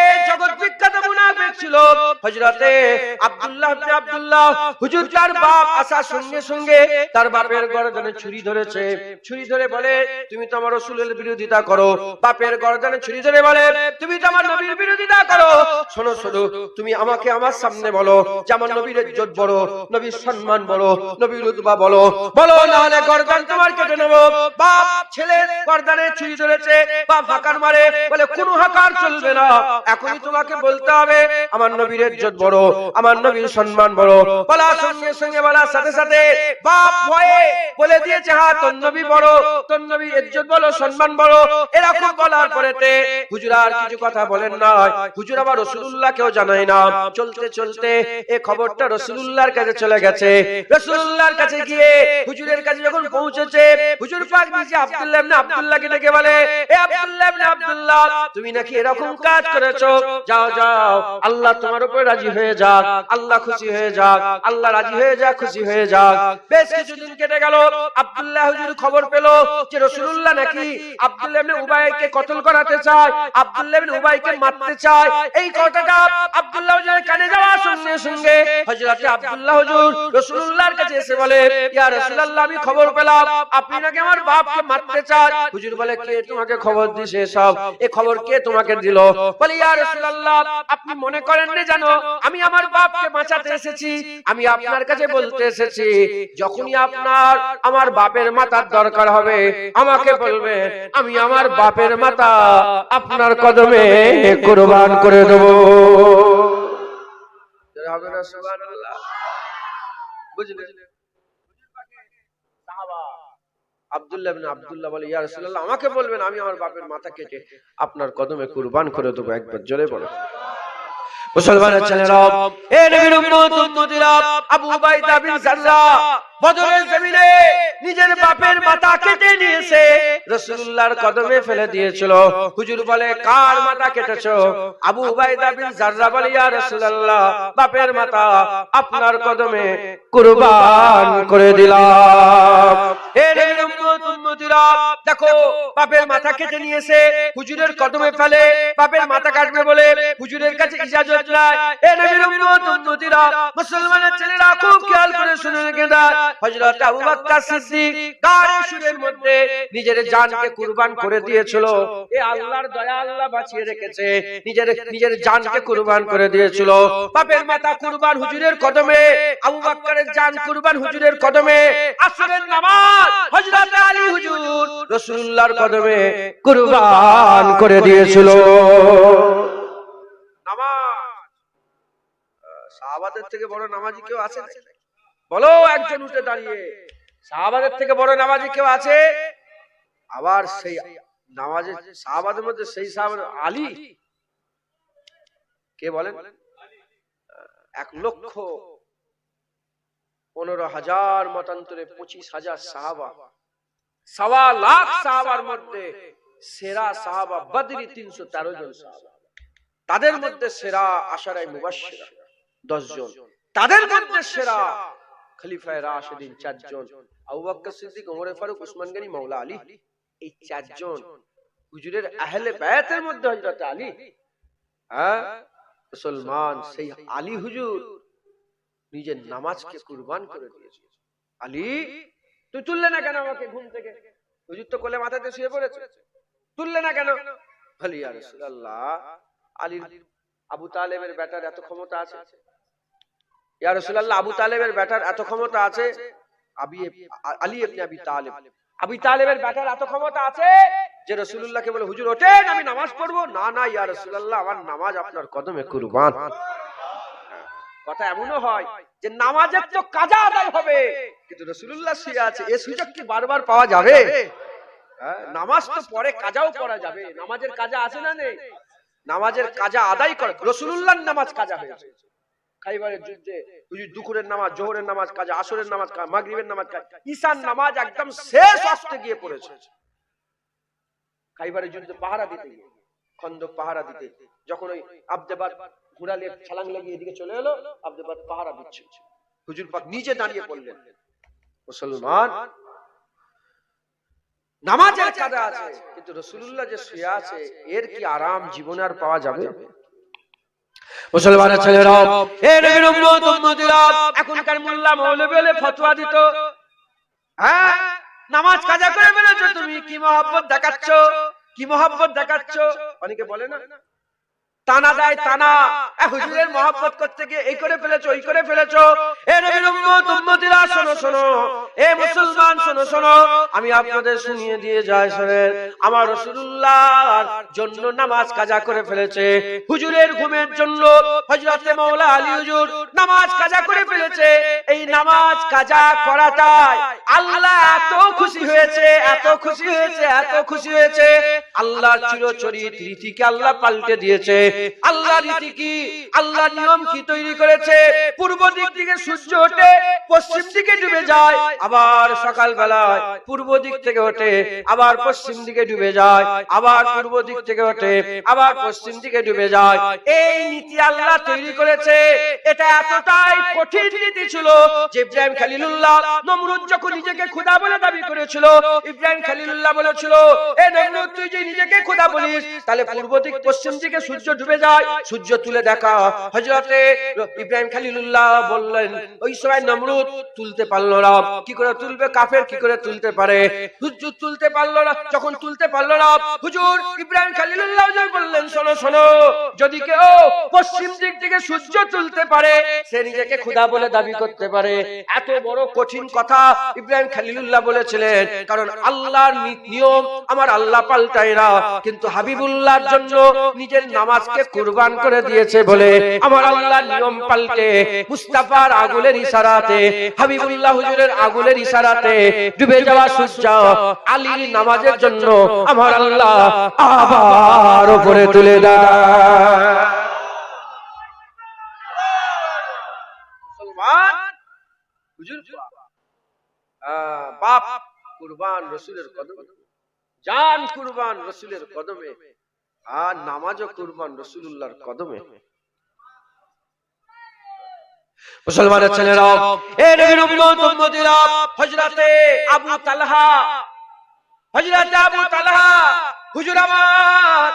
এই জগৎ বিখ্যাত মুনাফিক ছিল হযরতে আব্দুল্লাহ ইবনে আব্দুল্লাহ। হুজুর তার বাপ আসার সঙ্গে সঙ্গে তার বাপের গর্দনে ছুরি ধরেছে। ছুরি ধরে বলে, তুমি তো আমার রাসূলের বিরোধিতা করো। বাপের গর্দনে ছুরি ধরে বলে, তুমি তো আমার নবীর বিরোধিতা করো। শোনো শোনো, তুমি আমাকে আমার সামনে বলো যে আমার নবীর ইজ্জত বড়, নবীর সম্মান বড়, নবীর রুতবা বলো বলো না হলে গর্দান তোমার কেটে নেব। বাপ ছেলের গর্দানে ছুরি ধরেছে, বাপ হাকার মারে, বলে, কোনো হাকার চলবে না। এখনই তোমাকে বলতে হবে আমার নবীর ইজ্জত বড় আমার নবীর সম্মান বড়। বলা সঙ্গে সঙ্গে বলার সাথে সাথে বাপ ভয়ে বলে দিয়েছে হ্যাঁ তোর নবী বড় তোর নবীর ইজ্জত বড় সম্মান বড় এরকম বলার পরেতে হুজুর আর কিছু কথা বলেন না। হুজুর আবার রসুল্লাহকেও জানাই না। চলতে চলতে এই খবরটা রসুল্লাহর কাছে চলে গেছে। রসুল্লাহর কাছে গিয়ে হুজুরের কাছে যখন পৌঁছেছে হুজুর পাক নিজে আব্দুল্লাহ ইবনে আব্দুল্লাহকে ডেকে বলে এ আব্দুল্লাহ ইবনে আব্দুল্লাহ তুমি নাকি এরকম কাজ করেছ, যাও যাও। আল্লাহ তোমার উপর রাজি হয়ে যাক। আল্লাহ খুশি হয়ে যাক। আল্লাহ রাজি হয়ে যাক, খুশি হয়ে যাক। বেশ কিছুদিন কেটে গেল। আব্দুল্লাহ হুজুর খবর পেল যে রাসূলুল্লাহ নাকি আব্দুল্লাহ ইবনে উবাইকে কতল করাতে চায়, আব্দুল্লাহ ইবনে উবাইকে মারতে চায়। এই কথাটা আব্দুল্লাহ হুজুরের কানে যাওয়ার সঙ্গে সঙ্গে হযরত আব্দুল্লাহ হুজুর রাসূলুল্লাহর কাছে এসে বলে, ইয়া রাসূলুল্লাহ, আমি খবর পেলাম। আপনি নাকি আমার বাপকে মারতে চান? হুজুর বলে, কে তোমাকে খবর দিছে সব এই খবর কে তোমাকে দিল? আপনি মনে করেন না জানো, আমি আমার বাপকে বাঁচাতে এসেছি? আমি আপনার কাছে বলতে এসেছি, যখনই আপনার, আমার বাপের মাথার দরকার হবে, আমাকে বলবেন, আমি আমার বাপের মাথা আপনার কদমে কুরবান করে দেব। বুঝলেন সাহাবা আব্দুল্লাহ আবদুল্লাহ বলে, ইয়া রাসূলুল্লাহ, আমাকে বলবেন, আমি আমার বাপের মাথা কেটে আপনার কদমে কুরবান করে দেবো, একবার জোরে বলো। মুসলমানের ছেলেরা আবু বদরের জমিনে নিজের বাপের মাথা কেটে নিয়েছে। রাসূলুল্লাহর কদমে ফেলে দিয়েছিল। হুজুর বলে কার মাথা কেটেছো? আবু উবাইদা বিন জাররা বলে ইয়া রাসূলুল্লাহ বাপের মাথা আপনার কদমে কুরবান করে দিলাম। এ নবীর উম্মত উম্মতিরা দেখো বাপের মাথা কেটে নিয়েছে। হুজুরের কদমে ফেলে বাপের মাথা কাটবে বলে হুজুরের কাছে ইজাজত নাই। এ নবীর উম্মত উম্মতিরা মুসলমানের ছেলেরা খুব খেয়াল করে শুনে রেখে দেয় হযরত আবু বকর সিদ্দিক গাড়ি সুরের মধ্যে নিজের জানকে কুরবান করে দিয়েছিল। এ আল্লাহর দয়া আল্লাহ বাঁচিয়ে রেখেছে। নিজের নিজের জানকে কুরবান করে দিয়েছিল। বাপের মাথা কুরবান হুজুরের কদমে আবু বকরের জান কুরবান হুজুরের কদমে আসরের নামাজ হযরত আলী হুজুর রাসূলুল্লাহর কদমে কুরবান করে দিয়েছিল। নামাজ। সাহাবাদের থেকে বড় নামাজি কেউ আছে বলো একজন উঠে দাঁড়িয়ে। সাহাবাদের থেকে বড় নামাজি কেউ আছে? আবার সেই নামাজের সাহাবাদের মধ্যে সেই সাহাবাদ আলী? কে বলেন? এক লক্ষ পনেরো হাজার মতান্তরে পঁচিশ হাজার সাহাবা। সওয়া লাখ সাহাবার মধ্যে সেরা সাহাবা বদরি তিনশো তেরো জন সাহাবা। তাদের মধ্যে সেরা আশারাই মুবাশশিরা দশ জন। তাদের মধ্যে সেরা খলিফায়ে রাশিদিন চারজন। আবু বকর সিদ্দিক, ওমর ফারুক উসমান গনি, মাওলা আলী। এই চারজন হুজুরের আহলে বায়াতের মধ্যে হযরত আলী। হ্যাঁ? মুসলমান, সেই আলী হুজুর নিজের নামাজকে কুরবান করে দিয়েছে। আলী, তুই তুললে না কেন আমাকে ঘুম থেকে? হুজুর তো কোলে মাথাতে শুয়ে পড়েছে। তুললে না কেন? ইয়া রাসূলুল্লাহ, আলীর, আবু তালেবের ব্যাটার এত ক্ষমতা আছে? ইয়া রাসূলুল্লাহ আবু তালেবের ব্যাটার এত ক্ষমতা আছে? আলী ইবনে আবি তালেব। আবি তালেবের ব্যাটার এত ক্ষমতা আছে যে রাসূলুল্লাহকে বলে হুজুর ওঠেন আমি নামাজ পড়ব। না না ইয়া রাসূলুল্লাহ আমার নামাজ আপনার কদমে কুরবান। কথা এমনও হয় যে নামাজের তো কাজা আদায় হবে। কিন্তু রাসূলুল্লাহ শুয়ে আছে এই সুযোগ কি বারবার পাওয়া যাবে? হ্যাঁ, নামাজ তো পরে কাজাও যাবে। নামাজের কাজা আছে না নেই? নামাজের কাজা আদায় করে রসুল্লাহ নামাজ কাজা হয়েছে। খাইবারের যুদ্ধে। হুজুর দুপুরের নামাজ, জোহরের নামাজ কাজা, আসরের নামাজ কাজা, মাগরিবের নামাজ কাজা ঈশান নামাজ একদম শেষ অস্তে গিয়ে পড়েছে। খাইবারের যুদ্ধে পাহারা দিতে গিয়ে, খন্দক পাহারা দিতে, যখন ওই আবদেবাদ ঘুরালে ছালাং লাগিয়ে এদিকে চলে এলো, আবদেবাদ পাহারা দিচ্ছে। হুজুর পাক নিজে দাঁড়িয়ে পড়লেন। মুসলমান, নামাজের কাজা আছে, কিন্তু রসুল্লাহ যে শুয়ে আছে, এর কি আরাম জীবনে আর পাওয়া যাবে? মুসলমানের ছেলেরা হে নবীর উম্মত উম্মতিরা এখনকার মোল্লা মৌলবী বেলে ফতোয়া দিত। হ্যাঁ নামাজ কাজা করে ফেলেছো তুমি কি মহব্বত দেখাচ্ছ? কি মহব্বত দেখাচ্ছ? অনেকে বলে না টানা দেয় টানা হুজুরের মহব্বত করতে গিয়ে এই করে ফেলেছো ওই করে ফেলেছো। হুজুরের ঘুমের জন্য হযরতে মাওলা আলী হুজুর নামাজ কাজা করে ফেলেছে। এই নামাজ কাজা করাটাই আল্লাহ এত খুশি হয়েছে এত খুশি হয়েছে এত খুশি হয়েছে। আল্লাহর চিরচরিত রীতিকে আল্লাহ পাল্টে দিয়েছে। আল্লাহ রীতি কি? আল্লাহ নিয়ম কি তৈরি করেছে? পূর্ব দিক থেকে সূর্য ওঠে পশ্চিম দিকে ডুবে যায় আবার সকাল বেলায় পূর্ব দিক থেকে ওঠে আবার পশ্চিম দিকে ডুবে যায় আবার পূর্ব দিক থেকে ওঠে আবার পশ্চিম দিকে ডুবে যায়। এই নীতি আল্লাহ তৈরি করেছে এটা এতটাই কঠিন নীতি ছিল যে ইব্রাহিম খালিলুল্লাহ নমরুদ যখন নিজেকে খোদা বলে দাবি করেছিল, ইব্রাহিম খালিলুল্লাহ বলেছিল, এ নমরুদ তুই যে নিজেকে খোদা বলিস, তাহলে পূর্ব দিক, পশ্চিম দিকে সূর্য ডুবে যায়, সূর্য তুলে দেখা। হযরতে ইব্রাহিম খালিলুল্লাহ বললেন, ওই সময় নমরুদ তুলতে পারল না। কি করে তুলবে কাফের? কি করে তুলতে পারে? সূর্য তুলতে পারল না। যখন তুলতে পারল না, হুজুর ইব্রাহিম খালিলুল্লাহ বললেন, শোনো শোনো, যদি কেউ পশ্চিম দিক থেকে সূর্য তুলতে পারে, সে নিজেকে খোদা বলে দাবি করতে পারে। এত বড় কঠিন কথা ইব্রাহিম খালিলুল্লাহ বলেছিলেন, কারণ আল্লাহর নিয়ম আমার আল্লাহ পাল্টায় না, কিন্তু হাবিবুল্লাহর জন্য নিজের নামাজকে কুরবান করে দিয়েছে বলে আমার আল্লাহর নিয়ম পাল্টে মুস্তাফার আগুলের ইশারাতে, হাবিবুল্লাহ হুজুরের আগুলের ইশারাতে ডুবে যাওয়া সূর্য আলীর নামাজের জন্য আমার আল্লাহ আবার উপরে তুলে দেয়। মুসলমান? হুজুর বাপ কুরবান রসুলের কদমে, জান কুরবান রসুলের কদমে আর নামাজও কুরবান রসুল্লাহর কদমে। মুসলমানের ছেলেরা এ নবীর উম্মত হযরতে আবু তালহা, হযরতে আবু তালহা, হুজুর আমার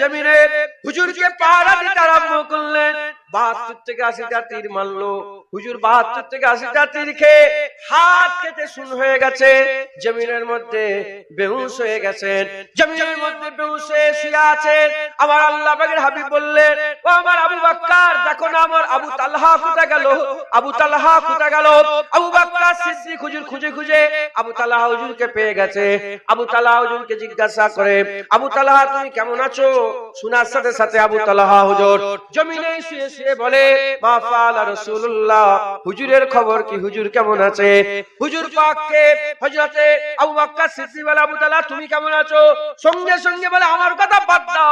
জমিনে হুজুরকে দিতে আরম্ভ করলেন। বাহাত্তর থেকে হুজুর বাহাত্তর থেকে খেয়ে হাত কেটে শুন হয়ে গেছে। জমিনের মধ্যে বেহুশ হয়ে গেছেন জমিনের মধ্যে বেহুশ হয়ে শুয়ে আছেন আমার আল্লাহ পাকের হাবিব বললেন, ও আমার আবু বাক্কার, দেখো না আমার আবু তালহা কোথা গেল? আবু তালহা কোথা গেল? আবু বাক্কার সিদ্দিক হুজুর খুঁজে খুঁজে আবু তালহা হুজুরকে পেয়ে গেছে। আবু তালহা হুজুরকে জিজ্ঞাসা করে, আবু তালহা, তুমি কেমন আছো? শোনার সাথে সাথে আবু তালহা হুজুর জমিনে শুয়ে শুয়ে বলে হুজুরের খবর কি? হুজুর কেমন আছে? হুজুর পাককে হযরতে আবু বকর সিদ্দিক আবু তালা, তুমি কেমন আছো? সঙ্গে সঙ্গে বলে, আমার কথা বাদ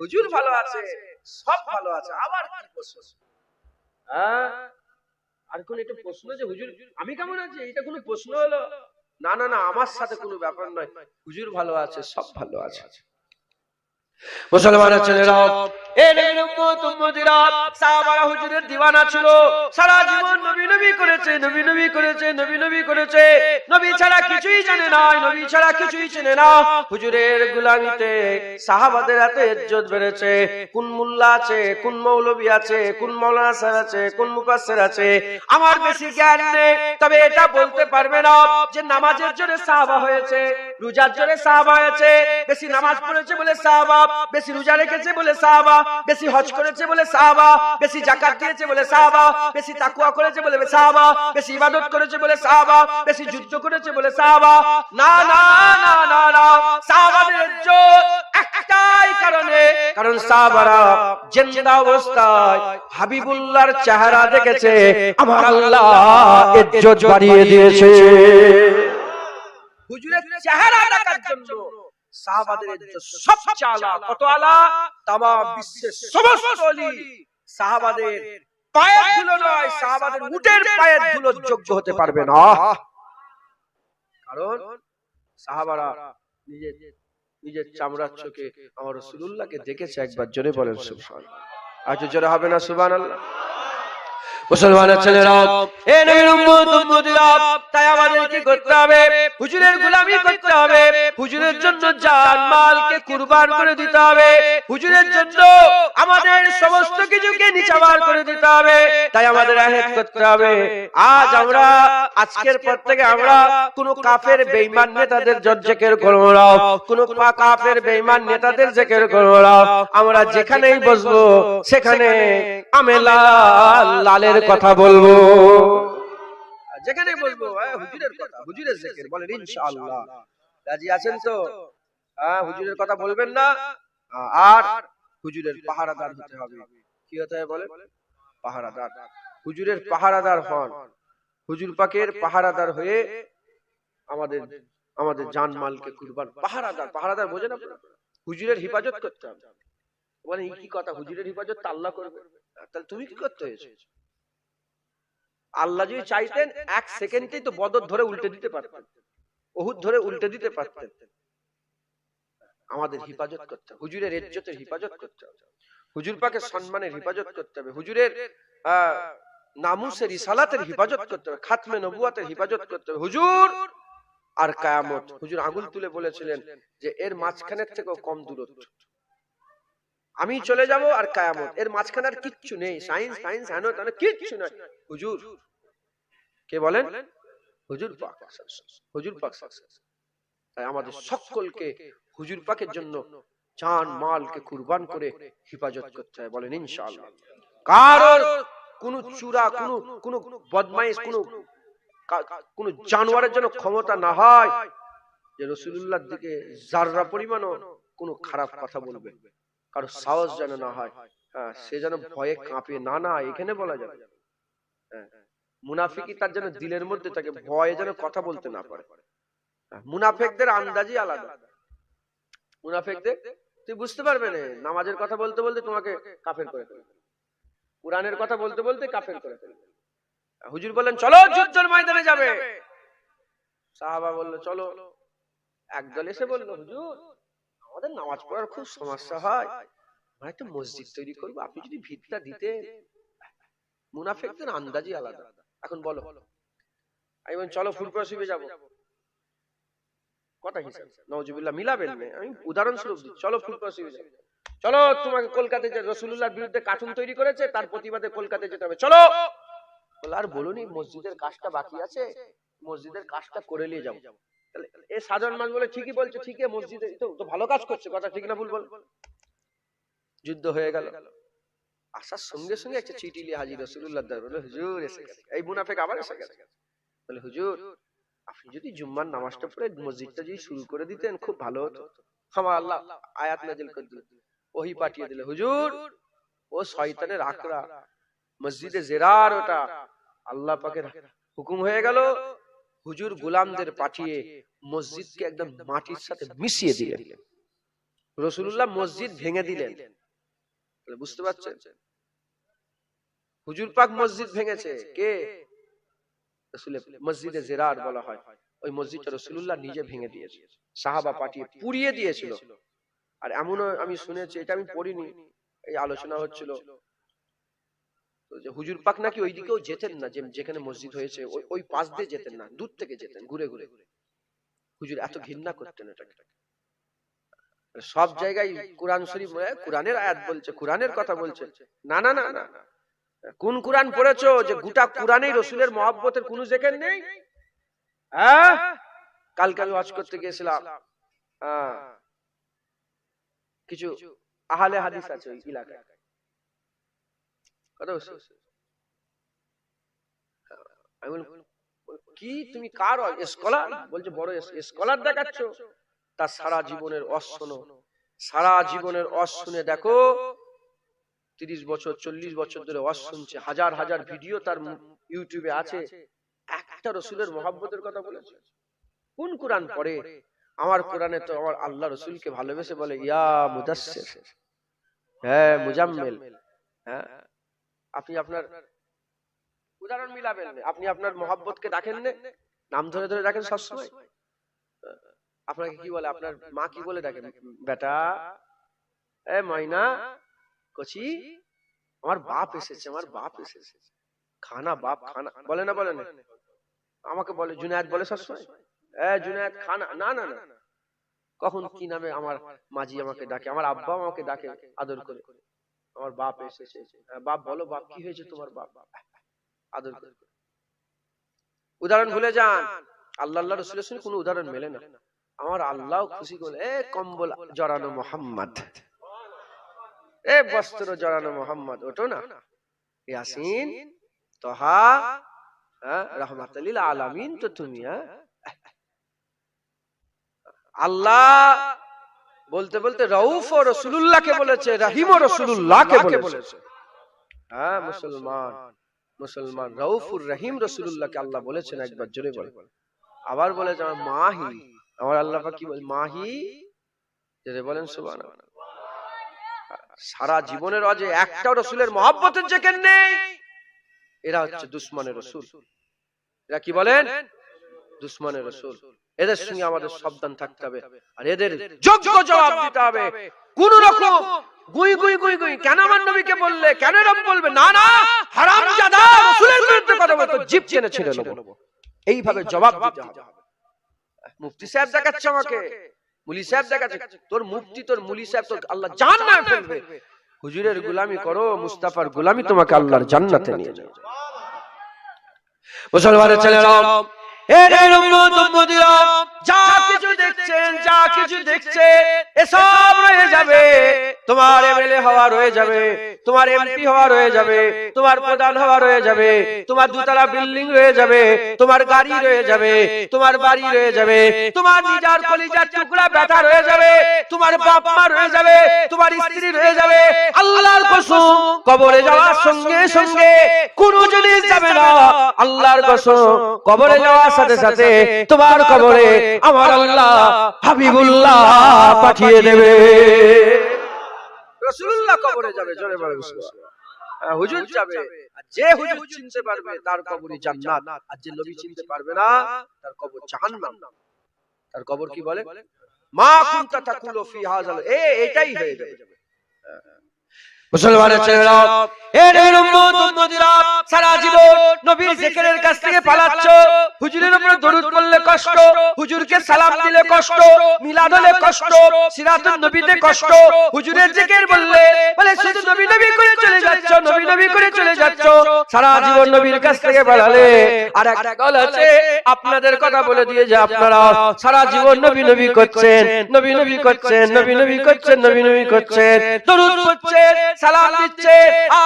হুজুর ভালো আছে সব ভালো আছে আবার কি প্রশ্ন? হ্যাঁ? আর কোন একটা প্রশ্ন যে হুজুর আমি কেমন আছি? এটা কোনো প্রশ্ন হলো? না না না আমার সাথে কোনো ব্যাপার নয়। হুজুর ভালো আছে সব ভালো আছে। মুসলমানের ছেলেরা কোন মুল্লা আছে, কোন মৌলবী আছে, কোন মৌলানা স্যার আছে, কোন আছে? আমার বেশি জ্ঞান নেই, তবে এটা বলতে পারবে না যে নামাজের জন্য সাহাবা হয়েছে, রোজার জন্য সাহাবা হয়েছে। বেশি নামাজ পড়েছে বলে সাহাবা, বেশি রোজা রেখেছে বলে সাহাবা। বেশি হজ করেছে বলে সাহাবা, বেশি জাকাত দিয়েছে বলে সাহাবা, বেশি তাকুয়া করেছে বলে সাহাবা, বেশি ইবাদত করেছে বলে সাহাবা, বেশি যুদ্ধ করেছে বলে সাহাবা। না না না না না, সাহাবাদের ইজ্জত একটাই কারণে, কারণ সাহাবারা জিন্দা অবস্থায় হাবিবুল্লাহর চেহারা দেখেছে, আমার আল্লাহ ইজ্জত বাড়িয়ে দিয়েছে। হুজুরের চেহারা দেখার জন্য সাহাবাদের সবচেয়ে আলা কত আলা? বিশ্বের সমস্ত অলি সাহাবাদের পায়ের ধুলো নয় সাহাবাদের উটের পায়ের যোগ্য হতে পারবে না। কারণ সাহাবারা নিজের নিজের চামড়ার চোখে আমার রসুল্লাহকে দেখেছে একবার জোরে বলেন সুবহান আজ জোরে হবে না সুবহান আল্লাহ মুসলমানের ছেলেরা, এ নবীর উম্মত, উম্মতিরা, তাই আমাদের কি করতে হবে, হুজুরের গোলামি করতে হবে, হুজুরের জন্য জান, মালকে কুরবান করে দিতে হবে, হুজুরের জন্য আমাদের সমস্ত কিছুকে নিচাবার করে দিতে হবে, তাই আমাদের আহেদ করতে হবে। আজ আমরা, আজকের পর থেকে আমরা কোন কাফের বেঈমান নেতাদের জজ্জেকের করব না কোন কাফের বেঈমান নেতাদের জেকের করব না আমরা যেখানেই বসবো, সেখানে আমেলা লাল কথা বলব। যেখানে বলব হ্যাঁ, হুজুরের কথা হুজুরের জেকের বলেন ইনশাআল্লাহ। রাজি আছেন তো? হ্যাঁ হুজুরের কথা বলবেন না। আর হুজুরের পাহারাদার হতে হবে। কি হতে হবে বলে পাহারাদার। হুজুরের পাহারাদার হন। হুজুর পাকের পাহারাদার হয়ে আমাদের আমাদের জান মালকে কুরবান। পাহারাদার পাহারাদার বোঝেন আপনারা? হুজুরের হিফাজত করতে হবে। এই কি কথা? হুজুরের হিফাজত তো আল্লাহ করবে। তাহলে তুমি কি করতে হয়েছে? আল্লাহ যদি চাইতেন এক সেকেন্ডেই তো বদর ধরে উল্টে দিতে পারতেন। ওহুদ ধরে উল্টে দিতে পারতেন। আমাদের হিফাজত করতে হবে। হুজুরের ইজ্জতের হিফাজত করতে হবে। হুজুর পাকের সম্মানের হিফাজত করতে হবে। হুজুরের নামুসের রিসালাতের হিফাজত করতে হবে। খাতমে নবুয়াতের হিফাজত করতে হবে। হুজুর আর কায়ামত। হুজুর আঙুল তুলে বলেছিলেন যে এর মাঝখানের থেকেও কম দূরত্ব। আমি চলে যাব আর কায়ামত। এর মাঝখানে আর কিচ্ছু নেই। সায়েন্স সায়েন্স হেন তেন কিচ্ছু নাই। হুজুর। কে বলেন? হুজুর পাক। হুজুর পাক। তাই আমাদের সকলকে হুজুর পাকের জন্য জান মালকে কুরবান করে হিফাজত করতে হয় বলেন ইনশাআল্লাহ। কারোর কোন চূড়া কোন কোন বদমাইশ কোন কোন জানোয়ারের জন্য ক্ষমতা না হয় যে রসুল্লাহর দিকে যাররা পরিমাণও কোনো খারাপ কথা বলবে। কারও সাহস যেন না হয়। হ্যাঁ, সে যেন ভয়ে কাঁপে না না এখানে বলা যাবে। হ্যাঁ, মুনাফিকি তার যেন দিলের মধ্যে থাকে ভয়ে যেন কথা বলতে না পারে। হ্যাঁ, মুনাফেকদের আন্দাজই আলাদা। মুনাফেকদের? তুই বুঝতে পারবে না নামাজের কথা বলতে বলতে তোমাকে কাফের করে ফেলবে। কোরআনের কথা বলতে বলতে কাফের করে ফেলবে। হুজুর বললেন চলো যুদ্ধের ময়দানে যাবে। সাহাবা বলল চলো। একদল এসে বলল হুজুর আমাদের নামাজ পড়ার খুব সমস্যা হয়। আমরা একটা মসজিদ তৈরি করব, আপনি যদি ভিতটা দিতে মুনাফেকদের আন্দাজই আলাদা। এখন বলো, আমি চলো ফুরপুরা শিবে যাব। কথা হিসাব নওজুবিল্লাহ মিলাবেন আমি উদাহরণস্বরূপ চলো ফুরপুরা শিবে যাব। চলো, তোমাকে কলকাতায় যে রসুল্লাহর বিরুদ্ধে কার্টুন তৈরি করেছে, তার প্রতিবাদে কলকাতায় যেতে হবে। চলো! বলে, আর বলুনি মসজিদের কাজটা বাকি আছে? মসজিদের কাজটা করে নিয়ে যাব। এ সাধারণ মানুষ বলে ঠিকই বলছে, ঠিকই মসজিদে। তো ভালো কাজ করছে, কথা ঠিক না ভুল বল। যুদ্ধ হয়ে গেল। আসার সঙ্গে সঙ্গে একটা চিঠি নিয়ে হাজির রসুল্লাহ হুজুর এসে গেছে। এই মুনাফেক আবার এসে গেছে। বলে, হুজুর, আপনি যদি জুম্মার নামাজটা পড়ে মসজিদটা যদি শুরু করে দিতেন, খুব ভালো হতো। আমার আল্লাহ, আয়াত নাজিল করে দিল ওহি পাঠিয়ে দিলে হুজুর, ও শয়তানের আকরা মসজিদে জেরার ওটা আল্লাহ পাকের হুকুম হয়ে গেল। হুজুর গোলামদের পাঠিয়ে মসজিদকে একদম মাটির সাথে মিশিয়ে দিলেন। রসুল্লাহ মসজিদ ভেঙে দিলেন। বুঝতে পারছেন? হুজুর পাক মসজিদ ভেঙেছে। কে? মসজিদে জেরার বলা হয়। ওই মসজিদটা রসুল্লাহ নিজে ভেঙে দিয়েছে। সাহাবা পাঠিয়ে পুড়িয়ে দিয়েছিল। আর এমনও আমি শুনেছি, এটা আমি পড়িনি, এই আলোচনা হচ্ছিল। হুজুর পাক নাকি ওই দিকেও যেতেন না যেখানে মসজিদ হয়েছে ওই পাশ দিয়ে যেতেন না দূর থেকে যেতেন ঘুরে ঘুরে হুজুর এত ঘৃণা করতেন এটাকে। সব জায়গায় কোরআন শরীফ কোরআনের আয়াত বলছে কোরআনের কথা বলছে। না না না না। কোন কোরআন পড়েছো যে গোটা কোরআনেই রসুলের মহব্বতের কোনো জেকের নেই? হ্যাঁ কালকে আমি ওয়াজ করতে গিয়েছিলাম। কিছু আহলে হাদিস আছে ওই এলাকায় কথা? আমি কি তুমি কার স্কলার বলছে, বড় স্কলার দেখাচ্ছ? সারা জীবনের সারা জীবনের দেখো, তিরিশ বছর, চল্লিশ বছর ধরে হাজার হাজার ভিডিও তার ইউটিউবে আছে। একটা রসুলের মহাব্বতের কথা বলেছে। কোন কোরআন পড়ে? আমার কোরআনে তো আমার আল্লাহ রসুলকে ভালোবেসে বলে, ইয়া মুদাসসির। হ্যাঁ মুজাম্মেল। হ্যাঁ আপনি আপনার উদাহরণ মিলাবেন আপনি আপনার মহাব্বতকে ডাকেন না। নাম ধরে ধরে ডাকেন সবসময়। আপনাকে কি বলে? আপনার মা কি বলে ডাকেন বেটা, এ ময়না, কচি, আমার বাপ এসেছে, আমার বাপ এসেছে। খানা বাপ, খানা। বলে না বলে না। আমাকে বলে, জুনায়েদ বলে সবসময়। খানা। না না না। কখন কি নামে আমার মাঝি আমাকে ডাকে? আমার আব্বা আমাকে ডাকে, আদর করে। আমার বাপ এসেছে। বাপ বলো বাপ কি হয়েছে তোমার বাপ? আদর উদাহরণ ভুলে যান। আল্লাহ আল্লাহ রসুলের সঙ্গে কোনো উদাহরণ মেলে না। আমার আল্লাহ খুশি করে এ কম্বল জড়ানো মোহাম্মদ। এ বস্ত্র জড়ানো মোহাম্মদ ওটো না। ইয়াসিন তহা হ্যাঁ, আলামিন তো তুমি হ্যাঁ। আল্লাহ বলতে বলতে রউফ ও রসুল্লাহকে বলেছে রহিম ও রসুল্লাহকে বলেছে। হ্যাঁ মুসলমান মুসলমান রউফুর রহিম রসুল্লাহকে আল্লাহ বলেছেন একবার জোরে বলে। আবার বলেছে আমার মাহি আমার আল্লাহ কি বলে মাহি? জোরে বলেন সুবহানাল্লাহ। সারা জীবনের অজে একটা রসুলের মহাব্বতের যেকেন নেই। এরা হচ্ছে দুশ্মনের রসুল। এরা কি বলেন? দুশ্মনের রসুল। এদের সঙ্গে আমাদের সাবধান থাকতে হবে। আর এদের যোগ্য জবাব দিতে হবে। কোন রকম গুই গুই গুই গুই কেন আমার নবীকে বললে? কেন এরকম বলবে? না না হারাম জাদা রসুলের বিরুদ্ধে কথা বলতো জিপ চেনে ছেড়ে নেব এইভাবে জবাব দিতে হবে। মুফতি সাহেব দেখাচ্ছে আমাকে। মুলি সাহেব দেখাচ্ছে। তোর মুফতি তোর মুলি সাহেব তোর আল্লাহ জান্নাতে ফেলবে। হুজুরের গোলামি করো মুস্তাফার গোলামি তোমাকে আল্লাহর জান্নাতে নিয়ে যাবে মুসলমানের ছেলেরা যা কিছু দেখছেন যা কিছু দেখছে এসব তোমার এমএলএ হওয়া রয়ে যাবে, তোমার এমপি হওয়া রয়ে যাবে, তোমার প্রধান হওয়া রয়ে যাবে, তোমার দুতলা বিল্ডিং রয়ে যাবে, তোমার গাড়ি রয়ে যাবে, তোমার বাড়ি রয়ে যাবে, তোমার নিজের কলিজার টুকরা ব্যথা রয়ে যাবে, তোমার বাপ মা রয়ে যাবে, তোমার স্ত্রী রয়ে যাবে, আল্লাহর কসম কবরে যাওয়ার সঙ্গে সঙ্গে কোন জিনিস যাবে না। আল্লাহর কসম কবরে যাওয়ার সাথে সাথে তোমার কবরে আমার আল্লাহ হাবিবুল্লাহ পাঠিয়ে দেবে। রসুল্লাহ কবরে যাবে জোরে বলে হ্যাঁ, হুজুর যাবে আর যে হুজুর চিনতে পারবে তার কবরই জান্নাত। আর যে নবী চিনতে পারবে না তার কবর জাহান্নাম। তার কবর কি বলে? মা কুনতা তাকুলু ফি হাযাল এ এটাই হয়ে যাবে। মুসলমানের ছেলেরা এর উম্মত উম্মতিরা সারা জীবন নবীর জিকিরের কাছ থেকে পালাচ্ছ হুজুরের উপরে দরুদ পড়লে কষ্ট হুজুরকে সালাম দিলে কষ্ট মিলাদ হলে কষ্ট সিরাতুন নবীতে কষ্ট হুজুরের জিকির বললে বলে শুধু নবী নবী করে চলে যাচ্ছ নবী নবী করে চলে যাচ্ছ সারা জীবন নবীর কাছ থেকে পালালে আর একটা গল আছে আপনাদের কথা বলে দিয়ে যে আপনারা সারা জীবন নবী নবী করছেন নবী নবী করছেন নবী নবী করছেন নবী নবী করছেন দরুদ পড়ছেন সালাম দিচ্ছে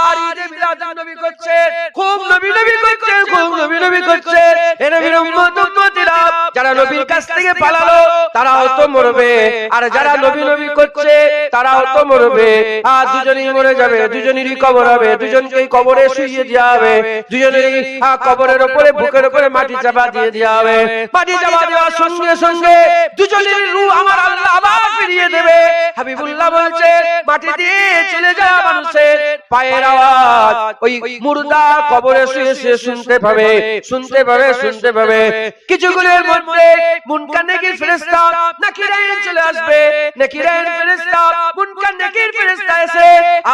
আর ঈদে মিলাদ নবী করছে খুব নবী নবী করছে খুব নবী নবী করছে এ নবীর উম্মত উম্মতিরা যারা নবীর কাছ থেকে পালালো তারাও তো মরবে। আর যারা নবী নবী করছে তারাও তো মরবে। আর দুজনেই মরে যাবে। দুজনেরই কবর হবে। দুজনকেই কবরে শুইয়ে দেওয়া হবে। দুজনেরই কবরের উপরে বুকের উপরে মাটি চাপা দিয়ে দেওয়া হবে। মাটি চাপা দেওয়ার সঙ্গে সঙ্গে দুজনেরই রূহ আমার আল্লাহ আবার ফিরিয়ে দেবে। হাবিবুল্লাহ বলছে মাটি দিয়ে চলে যাওয়া মানুষের পায়ের আওয়াজ। ওই মুর্দা কবরে শুয়ে শুয়ে শুনতে পাবে। শুনতে পাবে শুনতে পাবে। কিছুগুলোর মধ্যে মুনকার নেকির ফেরেশতা নাকিরাইন চলে আসবে? নাকিরাইন ফেরেশতা? মুনকার নেকির ফেরেশতা এসে?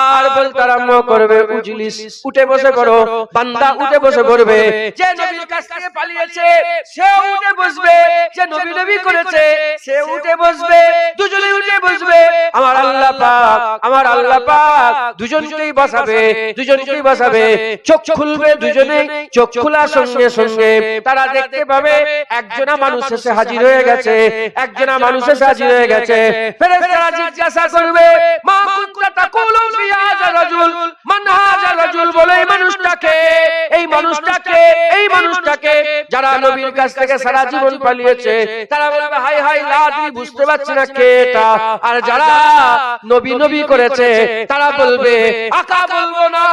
আর বলতে আরম্ভ করবে উজলিস। উঠে বসে করো। বান্দা উঠে বসে পড়বে যে নবীর কাছ থেকে পালিয়েছে সে উঠে বসবে। যে নবী নবী করেছে, সে উঠে বসবে। দুজনে উঠে বসবে। আমার আল্লাহ পাক, আমার আল্লাহ পাক দুজনকেই বসাবে। দুজনকেই বসাবে। চোখ খুলবে দুজনে, চোখ খোলার সঙ্গে সঙ্গে। তারা দেখতে পাবে, একজনা মানুষ এসে হাজির হয়ে গেছে। একজনা মানুষ এসে হাজির হয়ে গেছে। ফেরেশতারা জিজ্ঞাসা করবে মা কুনতা তাকুলু ফি হাযা রাজুল? মান হাযা রাজুল বলে এই মানুষটাকে এই মানুষটাকে এই মানুষটাকে যারা নবীর কাছ থেকে সারা জীবন পালিয়েছে তারা বলবে হাই হাই লাদি বুঝতে পারছি না কে এটা। আর যারা নবী নবী করেছে তারা বলবে আকা বলব না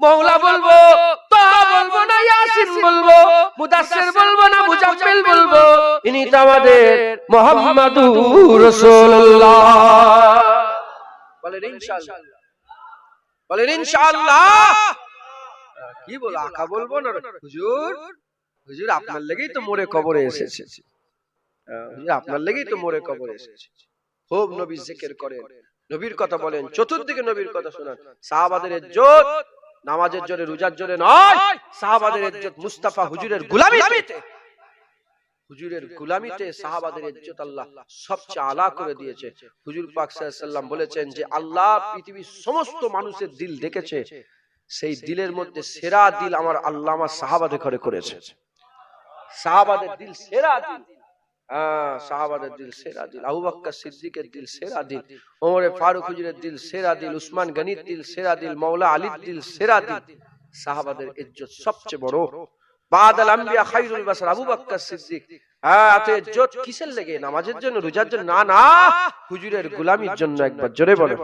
মৌলা বলব বলব না, ইয়াসিন বলব, মুদাসসির বলব না, মুজাম্মিল বলব। ইনি তো আমাদের মুহাম্মাদুর রাসূলুল্লাহ। বলেন ইনশাআল্লাহ। বলেন ইনশাআল্লাহ। কি বল, আকা বলব না? হুজুর হুজুর, আপনার লেগেই তো মোরে কবরে এসেছে। হুজুর, আপনার লেগেই তো মোরে কবরে এসেছে। খুব নবী জিকির করেন। নবীর কথা বলেন, চতুর্দিকে নবীর কথা শোনান। সাহাবাদের ইজ্জত নামাজের জোরে রোজার জোরে নয়। সাহাবাদের ইজ্জত মুস্তাফা হুজুরের গুলামিতে। হুজুরের গুলামিতে সাহাবাদের ইজ্জত আল্লাহ সবচেয়ে আলা করে দিয়েছে। হুজুর পাক সাল্লাল্লাহু বলেছেন যে আল্লাহ পৃথিবীর সমস্ত মানুষের দিল দেখেছে। সেই দিলের মধ্যে সেরা দিল আমার আল্লাহ আমার সাহাবাদের ঘরে করেছে। সাহাবাদের দিল সেরা দিল। সাহাবাদের দিল সেরা দিল আবু বকর সিদ্দিকের দিল সেরা দিল ওমরে ফারুক হুজুরের দিল সেরা দিল উসমান গনির দিল সেরা দিল মাওলা আলীর দিল সেরা দিল। সাহাবাদের ইজ্জত সবচেয়ে বড় বাদ আল আম্বিয়া খাইরুল বাশার আবু বকর সিদ্দিক। হ্যাঁ এত ইজ্জত কিসের লেগে? নামাজের জন্য রোজার জন্য না না হুজুরের গোলামির জন্য একবার জোরে বলে